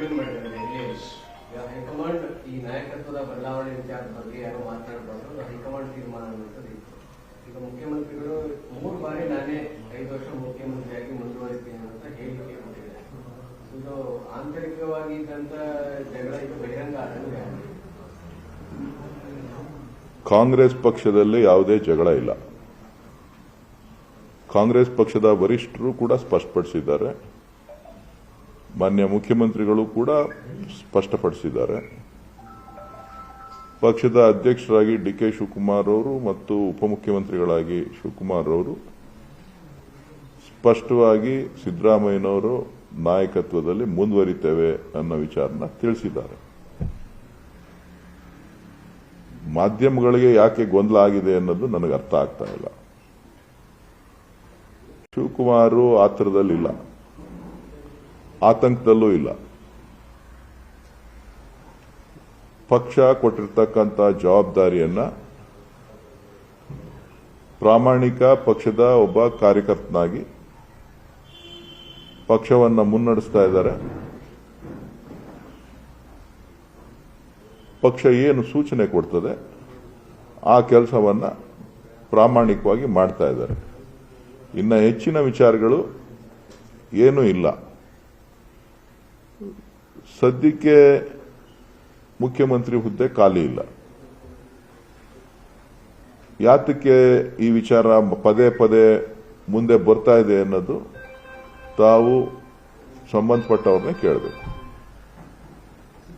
Reveal ಮಾಡಿದ್ದಾರೆ ದೆಹಲಿಯಲ್ಲಿ ಈಗ ಹೈಕಮಾಂಡ್ ಈ ನಾಯಕತ್ವದ ಬದಲಾವಣೆ ವಿಚಾರದ ಬಗ್ಗೆ ಯಾರು ಮಾತನಾಡಬಾರ್ದು ಅದು ಹೈಕಮಾಂಡ್ ತೀರ್ಮಾನ ಅನ್ನುವಂಥದ್ದು ಇತ್ತು. ಈಗ ಮುಖ್ಯಮಂತ್ರಿಗಳು ಮೂರು ಬಾರಿ ನಾನೇ ಐದು ವರ್ಷ ಮುಖ್ಯಮಂತ್ರಿಯಾಗಿ ಮುಂದುವರಿತೀನಿ ಅಂತ ಹೇಳಿಕೆ ಕೊಟ್ಟಿದ್ದಾರೆ. ಇದು ಆಂತರಿಕವಾಗಿ ಇದ್ದಂತ ಜಗಳ ಇದು ಬಹಿರಂಗ ಆದಂಗೆ ಕಾಂಗ್ರೆಸ್ ಪಕ್ಷದಲ್ಲಿ ಯಾವುದೇ ಜಗಳ ಇಲ್ಲ. ಕಾಂಗ್ರೆಸ್ ಪಕ್ಷದ ವರಿಷ್ಠರು ಕೂಡ ಸ್ಪಷ್ಟಪಡಿಸಿದ್ದಾರೆ. ಮಾನ್ಯ ಮುಖ್ಯಮಂತ್ರಿಗಳು ಕೂಡ ಸ್ಪಷ್ಟಪಡಿಸಿದ್ದಾರೆ. ಪಕ್ಷದ ಅಧ್ಯಕ್ಷರಾಗಿ ಡಿ ಕೆ ಶಿವಕುಮಾರ್ ಅವರು ಮತ್ತು ಉಪಮುಖ್ಯಮಂತ್ರಿಗಳಾಗಿ ಶಿವಕುಮಾರ್ ಅವರು ಸ್ಪಷ್ಟವಾಗಿ ಸಿದ್ದರಾಮಯ್ಯನವರು ನಾಯಕತ್ವದಲ್ಲಿ ಮುಂದುವರಿತೇವೆ ಅನ್ನೋ ವಿಚಾರನ ತಿಳಿಸಿದ್ದಾರೆ. ಮಾಧ್ಯಮಗಳಿಗೆ ಯಾಕೆ ಗೊಂದಲ ಆಗಿದೆ ಅನ್ನೋದು ನನಗೆ ಅರ್ಥ ಆಗ್ತಾ ಇಲ್ಲ. ಶಿವಕುಮಾರು ಆತರದಲ್ಲಿಲ್ಲ. ಆತಂಕದಲ್ಲೂ ಇಲ್ಲ. ಪಕ್ಷ ಕೊಟ್ಟಿರ್ತಕ್ಕಂಥ ಜವಾಬ್ದಾರಿಯನ್ನ ಪ್ರಾಮಾಣಿಕ ಪಕ್ಷದ ಒಬ್ಬ ಕಾರ್ಯಕರ್ತನಾಗಿ ಪಕ್ಷವನ್ನ ಮುನ್ನಡೆಸ್ತಾ ಇದ್ದಾರೆ. ಪಕ್ಷ ಏನು ಸೂಚನೆ ಕೊಡ್ತದೆ, ಆ ಕೆಲಸವನ್ನ ಪ್ರಾಮಾಣಿಕವಾಗಿ ಮಾಡ್ತಾ ಇದ್ದಾರೆ. ಇನ್ನು ಹೆಚ್ಚಿನ ವಿಚಾರಗಳು ಏನೂ ಇಲ್ಲ. ಸದ್ಯಕ್ಕೆ ಮುಖ್ಯಮಂತ್ರಿ ಹುದ್ದೆ ಖಾಲಿ ಇಲ್ಲ. ಯಾತಕ್ಕೆ ಈ ವಿಚಾರ ಪದೇ ಪದೇ ಮುಂದೆ ಬರ್ತಾ ಇದೆ ಅನ್ನೋದು ತಾವು ಸಂಬಂಧಪಟ್ಟವ್ರನ್ನೇ ಕೇಳಬೇಕು.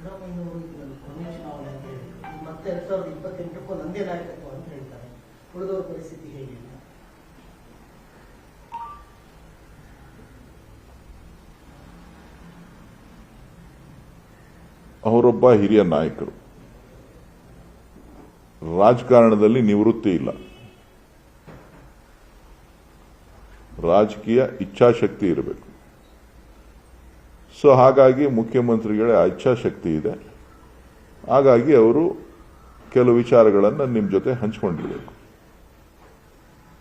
ಪರಿಸ್ಥಿತಿ ಇದನ್ನು ಕೊನೆಯ ಚುನಾವಣೆ ಅಂತ ಹೇಳಿದ್ರು ಮತ್ತೆ ಎರಡ್ ಸಾವಿರದ ಇಪ್ಪತ್ತೆಂಟಕ್ಕೂ ನಂದೇ ನಾಯಕತ್ವ ಅಂತ ಹೇಳ್ತಾರೆ ಉಳಿದವರ ಪರಿಸ್ಥಿತಿ ಹೇಗೆ ಅಂತ ಅವರೊಬ್ಬ ಹಿರಿಯ ನಾಯಕರು. ರಾಜಕಾರಣದಲ್ಲಿ ನಿವೃತ್ತಿ ಇಲ್ಲ. ರಾಜಕೀಯ ಇಚ್ಛಾಶಕ್ತಿ ಇರಬೇಕು. ಸೊ, ಹಾಗಾಗಿ ಮುಖ್ಯಮಂತ್ರಿಗಳ ಇಚ್ಛಾಶಕ್ತಿ ಇದೆ. ಹಾಗಾಗಿ ಅವರು ಕೆಲವು ವಿಚಾರಗಳನ್ನು ನಿಮ್ಮ ಜೊತೆ ಹಂಚಿಕೊಂಡಿರಬೇಕು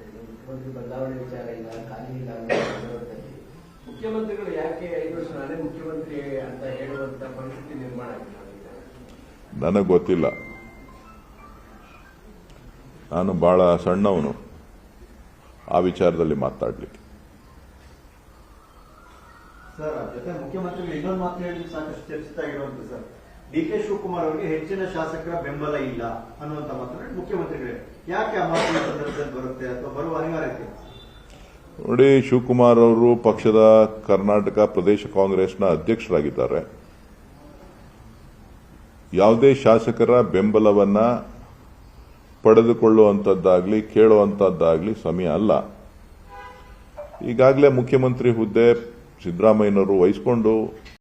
ಇದು ಮುಖ್ಯಮಂತ್ರಿ ಬದಲಾವಣೆ ವಿಚಾರ ಇಲ್ಲ ಖಾಲಿ ಇಲ್ಲ ಅನ್ನೋ ಸಂದರ್ಭದಲ್ಲಿ ಮುಖ್ಯಮಂತ್ರಿಗಳು ಯಾಕೆ ಐದು ವರ್ಷ ನಾನೇ ಮುಖ್ಯಮಂತ್ರಿ ಅಂತ ಹೇಳುವಂತ ಪರಿಸ್ಥಿತಿ ನಿರ್ಮಾಣ ನನಗೆ ಗೊತ್ತಿಲ್ಲ. ನಾನು ಬಹಳ ಸಣ್ಣವನು. ಆ ವಿಚಾರದಲ್ಲಿ ಮಾತಾಡ್ಲಿಕ್ಕೆ. ಸರ್ ಜೊತೆ ಮುಖ್ಯಮಂತ್ರಿಗಳು ಇನ್ನೊಂದು ಮಾತು ಹೇಳಿ ಸಾಕಷ್ಟು ಚರ್ಚಿತಾಗಿರುವಂತ ಸರ್. ಡಿ ಕೆ ಶಿವಕುಮಾರ್ ಅವರಿಗೆ ಹೆಚ್ಚಿನ ಶಾಸಕರ ಬೆಂಬಲ ಇಲ್ಲ ಅನ್ನುವಂತ ಮಾತನಾಡಿ ಮುಖ್ಯಮಂತ್ರಿಗಳೇ. ಯಾಕೆ ಆ ಮಾತಿನ ಸಂದರ್ಭದಲ್ಲಿ ಬರುತ್ತೆ ಅಥವಾ ಬರುವ ಅನಿವಾರ್ಯತೆ? ನೋಡಿ, ಶಿವಕುಮಾರ್ ಅವರು ಪಕ್ಷದ ಕರ್ನಾಟಕ ಪ್ರದೇಶ ಕಾಂಗ್ರೆಸ್ನ ಅಧ್ಯಕ್ಷರಾಗಿದ್ದಾರೆ. ಯಾವುದೇ ಶಾಸಕರ ಬೆಂಬಲವನ್ನ ಪಡೆದುಕೊಳ್ಳುವಂಥದ್ದಾಗಲಿ ಕೇಳುವಂಥದ್ದಾಗಲಿ ಸಮಯ ಅಲ್ಲ. ಈಗಾಗಲೇ ಮುಖ್ಯಮಂತ್ರಿ ಹುದ್ದೆ ಸಿದ್ದರಾಮಯ್ಯನವರು ವಹಿಸಿಕೊಂಡು